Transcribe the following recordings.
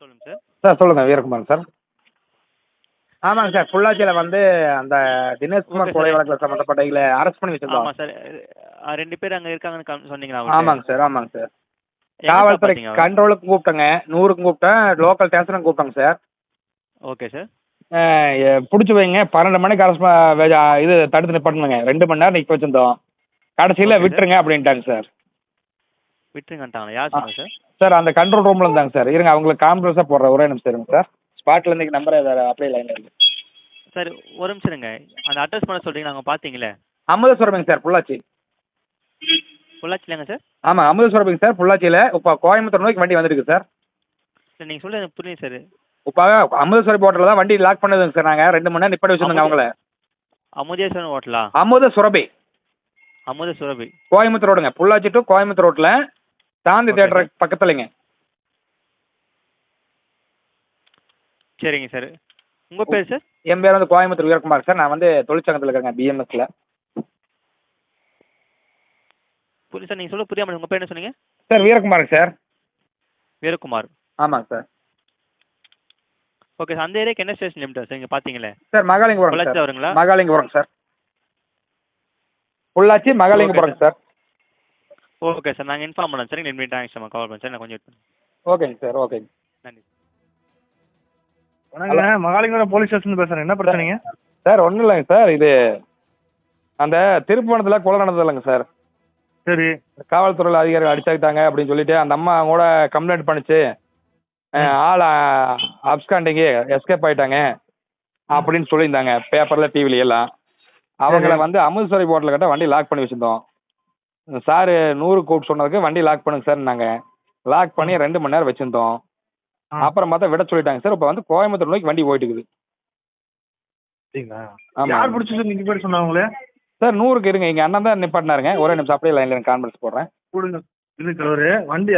கண்ட்ரோலுங்க sir. Sir சொல்லுங்கள் Veerakumar sir. ஆமாங்க sir பொள்ளாச்சியில் வந்து அந்த தினேஷ்குமார் கொலை. வழக்கில் சம்மந்தப்பட்ட இதில் அரெஸ்ட் பண்ணி வச்சிருந்தோம். ஆமாம் சார் ரெண்டு பேர் அங்கே இருக்காங்கன்னு சொன்னீங்களா ஆமாங்க சார் ஆமாங்க சார். காவல்துறை? கண்ட்ரோலுக்கு கூப்பிட்டேங்க நூறுக்கும் கூப்பிட்டேன் லோக்கல் ஸ்டேஷனுக்கு கூப்பிட்டேங்க சார். Okay sir. பிடிச்சி வைங்க பன்னெண்டு மணிக்கு அரசு இது தடுத்து நிப்பாட்டணுங்க. ரெண்டு மணி நேரம் நிற்க வச்சிருந்தோம். கடைசியில். விட்டுருங்க அப்படின்ட்டாங்க சார். விட்டுருங்கன்ட்டாங்களா யார் சார்? சார் அந்த கண்ட்ரோல் ரூமில் இருந்தாங்க சார். இருங்க அவங்களுக்கு கான்ஃபரன்ஸாக போடுறேன். ஒரே நிமிஷம் இருங்க சார். ஸ்பாட்டில் இன்றைக்கி நம்பர் அப்படியே லைனில் இருக்கு. சார் ஒரு நிமிஷம் இருங்க. அந்த அட்ரஸ் பண்ண சொல்கிறீங்க நாங்கள் பார்த்தீங்களே அமுதசுரபிங்க சார் பொள்ளாச்சி. பொள்ளாச்சிலங்க சார்? ஆமாம் அமுதசுரபிங்க சார் பொள்ளாச்சியில். இப்போ கோயம்புத்தூர் நோக்கி வண்டி வந்துருக்கு சார். சார் நீங்கள் சொல்ல எனக்கு புரியுது சார். இப்போ அமுதசுரபி ஹோட்டலில் தான் வண்டி லாக் பண்ணதுங்க சார் நாங்கள் ரெண்டு மணி நேரம் நிப்பாட்டி வச்சுருந்தோங்க அவங்கள. அமுதேஸ்வரன் ஹோட்டலா அமுத சுரபி அமுத சுரபி கோயம்புத்தூர் ரோடுங்க. பொள்ளாச்சி டு கோயம்புத்தூர் ரோட்டில் சாந்தி தேட்டர் பக்கத்துலங்க. சரிங்க சார். உங்கள் பேர் சார்? என் பேர் வந்து கோயம்புத்தூர் வீரகுமார் சார். நான் வந்து தொழிற்சங்கத்தில் இருக்கேங்க பிஎம்எஸ்ல புரிய சார் நீங்கள் சொல்ல புரியாமல் உங்கள் பேர் என்ன சொன்னீங்க? சார் வீரகுமாருங்க சார். வீரகுமார். ஆமாங்க சார். ஓகே சார் அந்த ஏரியாக்கு என்ன ஸ்டேஷன் லிமிட்டா சார்? இங்கே பார்த்தீங்களே சார் மகாலிங்கபுரம் பொள்ளாச்சி சார். வருங்களா Mahalingapuram sir. Pollachi Mahalingapuram sir. Okay sir. நாங்கள் இன்ஃபார்ம் பண்ணோம் சார். நீங்கள் தேங்க்ஸ் சார் கால் பண்ணேன் சார். நான் கொஞ்சம். ஓகேங்க சார். ஓகேங்க. நன்றி. வணக்கங்க. மகாலிங்கபுரம் போலீஸ் ஸ்டேஷன் பேசுறேன். என்ன பிரச்சனைங்க? சார் ஒன்றும் இல்லைங்க சார். இது அந்த திருப்பணத்தில் கொலை நடந்தது இல்லைங்க சார். சரி. காவல்துறையில் அதிகாரிகள் அடிச்சாக்கிட்டாங்க அப்படின்னு சொல்லிட்டு அந்த அம்மா கூட கம்ப்ளைண்ட் பண்ணிச்சு. ஆள் அப்ஸ்காண்டிங்கு எஸ்கேப் ஆயிட்டாங்க அப்படின்னு சொல்லியிருந்தாங்க. பேப்பரில் டிவில எல்லாம். அவங்கள வந்து அமுதஸ்வரி போர்ட்டில் கிட்ட வண்டி லாக் பண்ணி வச்சிருந்தோம். சார் நூறு கூப்பிட்டு சொன்னதுக்கு வண்டி லாக் பண்ணுங்க சார் நாங்கள் லாக் பண்ணி ரெண்டு மணி நேரம் வச்சிருந்தோம். அப்புறம் பார்த்தா விட சொல்லிட்டாங்க. சார் இப்போ வந்து கோயம்புத்தூர் நோக்கி வண்டி போயிட்டு இருக்குது. யார் பிடிச்சி நீங்க பேர் சொன்னாங்களே சார் நூறுக்கு இருங்க. இங்கே அண்ணன் தான் நிப்பாட்டினாருங்க. ஒரே நிமிஷம் அப்படியே லைனில் கான்ஃபரன்ஸ் போடுறேன். கொடுங்க. வண்டி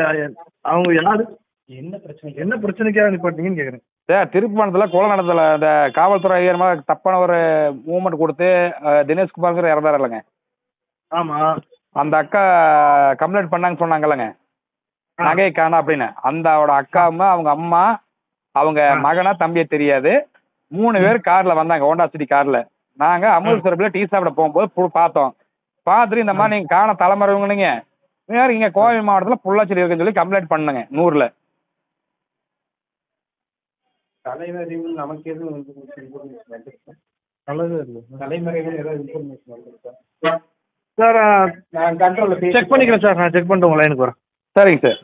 அவங்க யாரு என்ன பிரச்சனை? என்ன பிரச்சனைக்காக நிப்பாட்டீங்கன்னு கேக்குறேன். சார் திருப்பணத்தில் கொலை நடந்ததில்ல இந்த காவல்துறை தப்பான ஒரு மூவ்மெண்ட் கொடுத்து அஹ், தினேஷ்குமார்ங்கிற இறந்தார் இல்லைங்க. ஆமா. அந்த அக்கா கம்ப்ளைண்ட் பண்ணாங்க சொன்னாங்கல்லங்க. நகையை காணா அப்படின்னு. அந்த அவட அக்காவும் அவங்க அம்மா அவங்க மகனா தம்பியை தெரியாது. மூணு பேர் கார்ல வந்தாங்க ஹோண்டா சிட்டி கார்ல. நாங்க அமிர்தசரப்பில் டீ சாப்பிட போகும்போது பார்த்தோம். பார்த்துட்டு இந்த மாதிரி நீங்க காண தலைமறைவங்க வேற இங்க கோவை மாவட்டத்துல பொள்ளாச்சியில் இருக்குன்னு சொல்லி கம்ப்ளைண்ட் பண்ணுங்க நூறுல. தலைமறைவு நமக்கு எதுவும் தலைமறைவு ஏதாவது இன்ஃபர்மேஷன் சார் நான் கண்ட்ரோலில் செக் பண்ணிக்கிறேன் சார். நான் செக் பண்ணிட்டு உங்க லைனுக்கு வரேன். சரிங்க சார்.